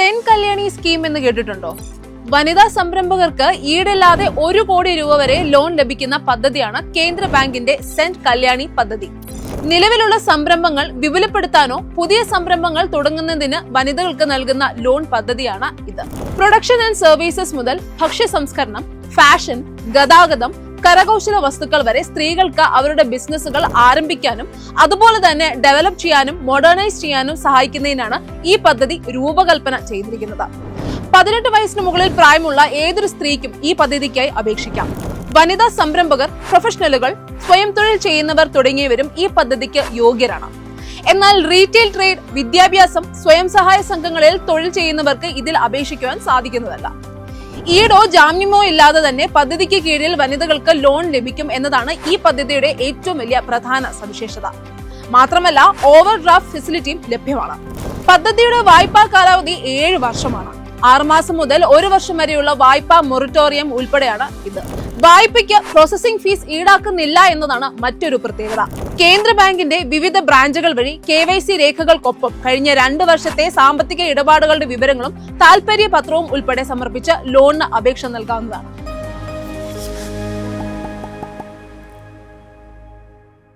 Sen Kalyani scheme എന്ന് കേട്ടിട്ടുണ്ടോ? വനിതാ സംരംഭകർക്ക് ഈടില്ലാതെ ഒരു കോടി രൂപ വരെ ലോൺ ലഭിക്കുന്ന പദ്ധതിയാണ് കേന്ദ്ര ബാങ്കിന്റെ സെന്റ് കല്യാണി പദ്ധതി. നിലവിലുള്ള സംരംഭങ്ങൾ വിപുലപ്പെടുത്താനോ പുതിയ സംരംഭങ്ങൾ തുടങ്ങുന്നതിന് വനിതകൾക്ക് നൽകുന്ന ലോൺ പദ്ധതിയാണ് ഇത്. പ്രൊഡക്ഷൻ ആൻഡ് സർവീസസ് മുതൽ ഭക്ഷ്യ സംസ്കരണം ഫാഷൻ ഗതാഗതം കരകൗശല വസ്തുക്കൾ വരെ സ്ത്രീകൾക്ക് അവരുടെ ബിസിനസ്സുകൾ ആരംഭിക്കാനും അതുപോലെ തന്നെ ഡെവലപ്പ് ചെയ്യാനും മോഡേണൈസ് ചെയ്യാനും സഹായിക്കുന്നതിനാണ് ഈ പദ്ധതി രൂപകൽപ്പന ചെയ്തിരിക്കുന്നത്. പതിനെട്ട് വയസ്സിന് മുകളിൽ പ്രായമുള്ള ഏതൊരു സ്ത്രീക്കും ഈ പദ്ധതിക്കായി അപേക്ഷിക്കാം. വനിതാ സംരംഭകർ പ്രൊഫഷണലുകൾ സ്വയം തൊഴിൽ ചെയ്യുന്നവർ തുടങ്ങിയവരും ഈ പദ്ധതിക്ക് യോഗ്യരാണ്. എന്നാൽ റീറ്റെയിൽ ട്രേഡ് വിദ്യാഭ്യാസം സ്വയം സഹായ സംഘങ്ങളിൽ തൊഴിൽ ചെയ്യുന്നവർക്ക് ഇതിൽ അപേക്ഷിക്കുവാൻ സാധിക്കുന്നതല്ല. ഈടോ ജാമ്യമോ ഇല്ലാതെ തന്നെ പദ്ധതിക്ക് കീഴിൽ വനിതകൾക്ക് ലോൺ ലഭിക്കും എന്നതാണ് ഈ പദ്ധതിയുടെ ഏറ്റവും വലിയ പ്രധാന സവിശേഷത. മാത്രമല്ല ഓവർ ഡ്രാഫ്റ്റ് ഫെസിലിറ്റിയും ലഭ്യമാണ്. പദ്ധതിയുടെ വായ്പാ കാലാവധി ഏഴ് വർഷമാണ്. ആറുമാസം മുതൽ ഒരു വർഷം വരെയുള്ള വായ്പാ മൊറട്ടോറിയം ഉൾപ്പെടെയാണ് ഇത്. വായ്പയ്ക്ക് പ്രോസസിംഗ് ഫീസ് ഈടാക്കുന്നില്ല എന്നതാണ് മറ്റൊരു പ്രത്യേകത. കേന്ദ്ര ബാങ്കിന്റെ വിവിധ ബ്രാഞ്ചുകൾ വഴി കെ വൈ സി രേഖകൾക്കൊപ്പം കഴിഞ്ഞ രണ്ട് വർഷത്തെ സാമ്പത്തിക ഇടപാടുകളുടെ വിവരങ്ങളും താൽപര്യ പത്രവും ഉൾപ്പെടെ സമർപ്പിച്ച് ലോണിന് അപേക്ഷ നൽകാവുന്നതാണ്.